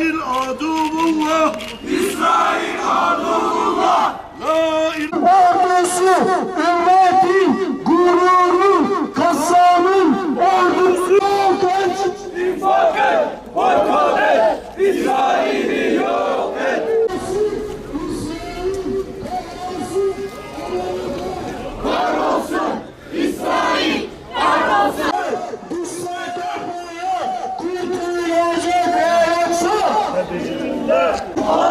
İsrail aduvullah. İsrail aduvullah. La ilahe ordusu, ümmetin gururu, Kassab'ın ordusu. Kaç! Kurtulacak yoksa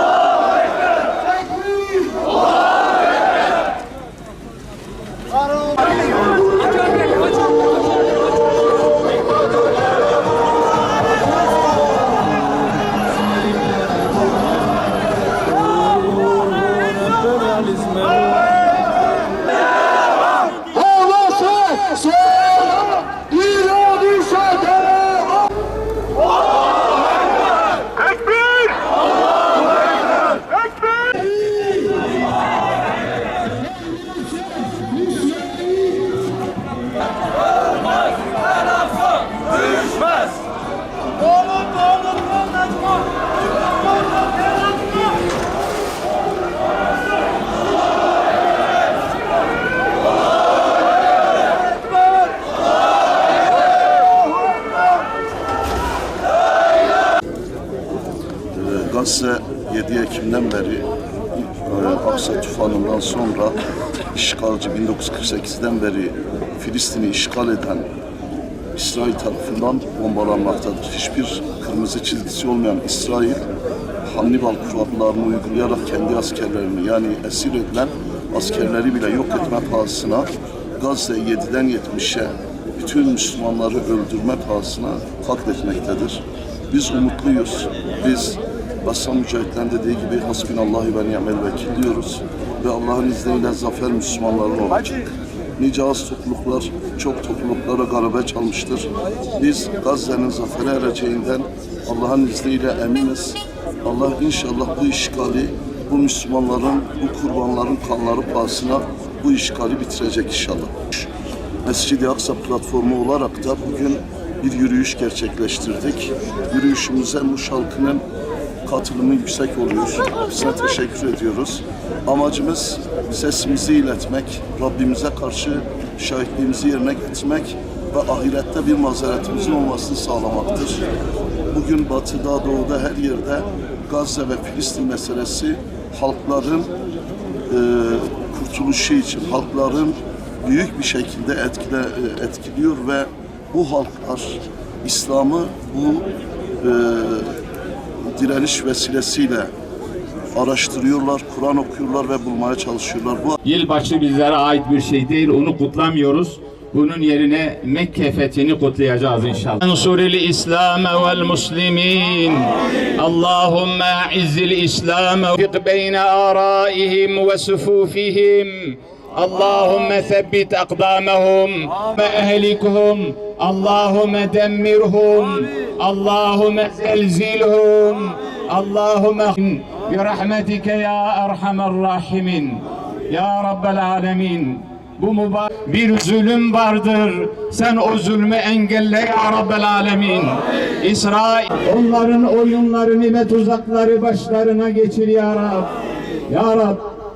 Gazze 7 Ekim'den beri e, Aksa tufanından sonra işgalci 1948'den beri Filistin'i işgal eden İsrail tarafından bombalanmaktadır. Hiçbir kırmızı çizgisi olmayan İsrail Hannibal kurallarını uygulayarak kendi askerlerini yani esir edilen askerleri bile yok etme pahasına Gazze'yi 7'den 70'e bütün Müslümanları öldürme pahasına katletmektedir. Biz umutluyuz. Biz Bassam Mücahit'ten dediği gibi Hasbinallahi ve ni'mel vekil diyoruz. Ve Allah'ın izniyle zafer Müslümanların olacak. Nice az topluluklar, çok topluluklara garabe çalmıştır. Biz Gazze'nin zafere ereceğinden Allah'ın izniyle eminiz. Allah inşallah bu işgali, bu Müslümanların, bu kurbanların kanları pahasına bu işgali bitirecek inşallah. Mescid-i Aksa platformu olarak da bugün bir yürüyüş gerçekleştirdik. Yürüyüşümüze Muş halkının katılımı yüksek oluyor. Size teşekkür ediyoruz. Amacımız sesimizi iletmek, Rabbimize karşı şahitliğimizi yerine getirmek ve ahirette bir mazeretimizin olmasını sağlamaktır. Bugün batıda, doğuda her yerde Gazze ve Filistin meselesi halkların e, kurtuluşu için halkların büyük bir şekilde etkile, e, etkiliyor ve bu halklar İslam'ı bu e, direniş vesilesiyle araştırıyorlar, Kur'an okuyorlar ve bulmaya çalışıyorlar. Bu Yılbaşı bizlere ait bir şey değil, onu kutlamıyoruz. Bunun yerine Mekke fethini kutlayacağız inşallah. Ensuril İslam vel Muslimin. Allahümme izzil İslam ve beyne araihim ve sufufihim. Allahümme sebbit akdamahum ve ehlikuhum. Allahümme demmirhum. Allahümme zelzilhum. Allahümme birahmetike ya erhamer rahimin. Ya Rabbel alemin. Bu mübarek bir zulüm vardır. Sen o zulmü engelle ya Rabbel alemin. İsrail onların oyunlarını ve tuzakları başlarına geçir ya Rab. Ya Rab